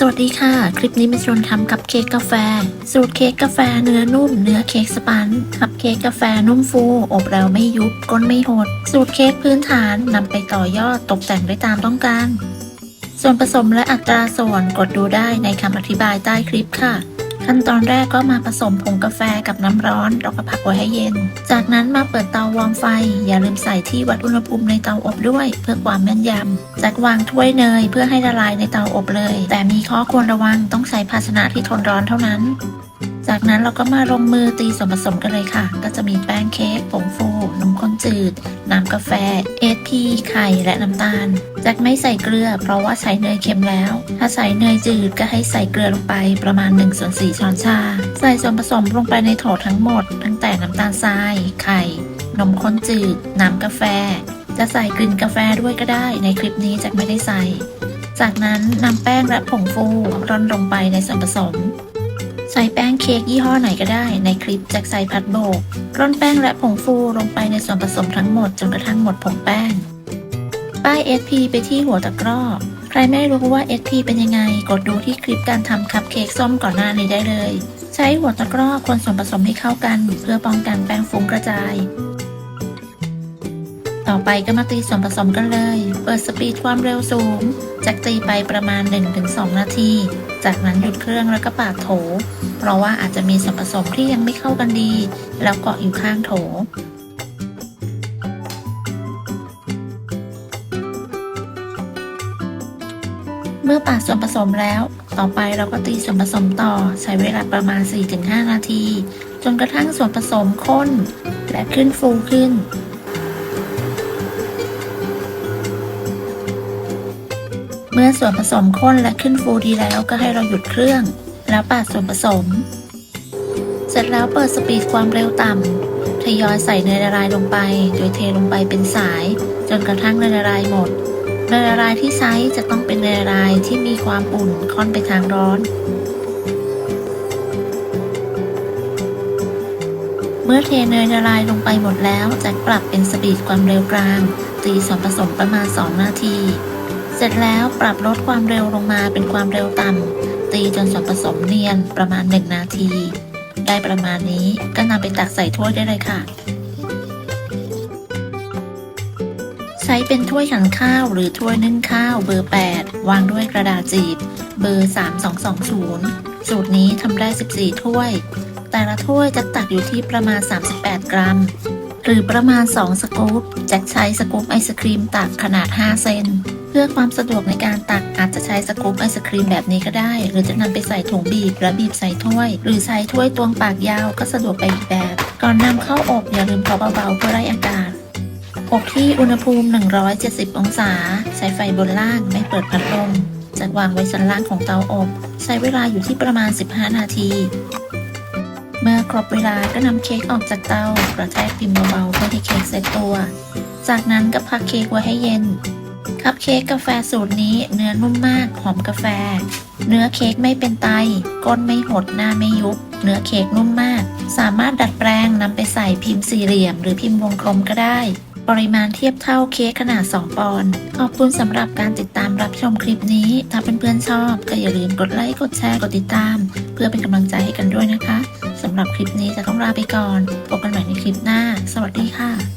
สวัสดีค่ะ คลิปนี้มาชวนทำคัพเค้กกาแฟ สูตรเค้กกาแฟเนื้อนุ่ม เนื้อเค้กสปันคัพเค้กกาแฟนุ่มฟู อบแล้วไม่ยุบก้นไม่หด สูตรเค้กพื้นฐานนำไปต่อยอดตกแต่งได้ตามต้องการ ส่วนผสมและอัตราส่วนกดดูได้ในคำอธิบายใต้คลิปค่ะ ขั้นตอนแรกก็มาผสมผงกาแฟกับน้ำร้อนแล้วก็พักไว้ให้เย็น จากนั้นมาเปิดเตาวอร์มไฟ อย่าลืมใส่ที่วัดอุณหภูมิในเตาอบด้วยเพื่อความแม่นยำจากวางถ้วยเนยเพื่อให้ละลายในเตาอบเลย แต่มีข้อควรระวังต้องใช้ภาชนะที่ทนร้อนเท่านั้น จากนั้นเราก็มาลงมือตีส่วนผสมกันเลยค่ะ ก็จะมีแป้งเค้กผงฟู นมข้นจืด น้ำกาแฟเอสพีไข่และน้ำตาลจากไม่ใส่เกลือ เพราะว่าใช้เนยเค็มแล้ว ถ้าใส่เนยจืดก็ให้ใส่เกลือลงไปประมาณ1ส่วน4ช้อนชา ใส่ส่วนผสมลงไปในโถทั้งหมด ตั้งแต่น้ำตาลทราย ไข่ นมข้นจืด น้ำกาแฟ จะใส่กลิ่นกาแฟด้วยก็ได้ ในคลิปนี้จะไม่ได้ใส่ จากนั้นนำแป้งและผงฟูร่อนลงไปในส่วนผสม ใส่แป้งเค้กยี่ห้อไหนก็ได้ ในคลิปจากใส่พัดโบกร่อนแป้งและผงฟูลงไปในส่วนผสมทั้งหมดจนกระทั่งหมดผงแป้ง ป้าย SP ไปที่หัวตะกร้อ ใครไม่รู้ว่า SP เป็นยังไง กดดูที่คลิปการทำคัพเค้กส้มก่อนหน้านี้ได้เลย ใช้หัวตะกร้อคนส่วนผสมให้เข้ากัน เพื่อป้องกันแป้งฟุ้งกระจาย ต่อไปก็มาตีส่วนผสมกันเลย เปิดสปีดความเร็วสูงจากตีไปประมาณ 1-2 นาที จากนั้นหยุดเครื่องแล้วก็ปาดโถ เพราะว่าอาจจะมีส่วนผสมที่ยังไม่เข้ากันดี แล้วเกาะอยู่ข้างโถเมื่อปาดส่วนผสมแล้ว ต่อไปเราก็ตีส่วนผสมต่อใช้เวลาประมาณ 4-5 นาที จนกระทั่งส่วนผสมข้น และขึ้นฟูขึ้น เมื่อส่วนผสมข้นและขึ้นฟูดีแล้วก็ให้เราหยุดเครื่อง แล้วปาดส่วนผสม เสร็จแล้วเปิดสปีดความเร็วต่ำทยอยใส่เนยละลายลงไป โดยเทลงไปเป็นสาย จนกระทั่งเนยละลายหมดเนยละลายที่ใช้จะต้องเป็นเนยละลายที่มีความอุ่นค่อนไปทางร้อน เมื่อเทเนยละลายลงไปหมดแล้วจะปรับเป็นสปีดความเร็วกลาง ตีส่วนผสมประมาณ 2 นาที เสร็จแล้วปรับลดความเร็วลงมาเป็นความเร็วต่ำ ตีจนส่วนผสมเนียนประมาณ 1 นาที ได้ประมาณนี้ก็นำไปตักใส่ถ้วยได้เลยค่ะ ใช้เป็นถ้วยหันข้าวหรือถ้วยนึ่งข้าวเบอร์ 8 วางด้วยกระดาษจีบ เบอร์ 3220 สูตรนี้ทำได้ 14 ถ้วย แต่ละถ้วยจะตักอยู่ที่ประมาณ 38 กรัม หรือประมาณ 2 สกู๊ปจ็คใช้สกู๊ปไอศครีมตักขนาด 5 เซน เพื่อความสะดวกในการตักอาจจะใช้สกู๊ปไอศครีมแบบนี้ก็ได้ หรือจะนำไปใส่ถุงบีบและบีบใส่ถ้วย หรือใช้ถ้วยตวงปากยาวก็สะดวกไปอีกแบบ ก่อนนำเข้าอบอย่าลืมเคาะเบาๆเพื่อไล่อากาศอบที่อุณหภูมิ 170 องศา ใช้ไฟบนล่างไม่เปิดพัดลมจัดวางไว้ชั้นล่างของเตาอบ ใช้เวลาอยู่ที่ประมาณ 15 นาที เมื่อครบเวลาก็นำเค้กออกจากเตากระแทกพิมพ์เบาๆเพื่อให้เค้กเซ็ตตัว จากนั้นก็พักเค้กไว้ให้เย็น คัพเค้กกาแฟสูตรนี้เนื้อนุ่มมากหอมกาแฟ เนื้อเค้กไม่เป็นไต ก้นไม่หดหน้าไม่ยุบ เนื้อเค้กนุ่มมาก สามารถดัดแปลงนำไปใส่พิมพ์สี่เหลี่ยม หรือพิมพ์วงกลมก็ได้ ปริมาณเทียบเท่าเค้กขนาด 2 ปอนด์ขอบคุณสำหรับการติดตามรับชมคลิปนี้ ถ้าเพื่อนๆชอบก็อย่าลืมกดไลค์กดแชร์กดติดตาม เพื่อเป็นกำลังใจให้กันด้วยนะคะ สำหรับคลิปนี้จะต้องลาไปก่อน พบกันใหม่ในคลิปหน้า สวัสดีค่ะ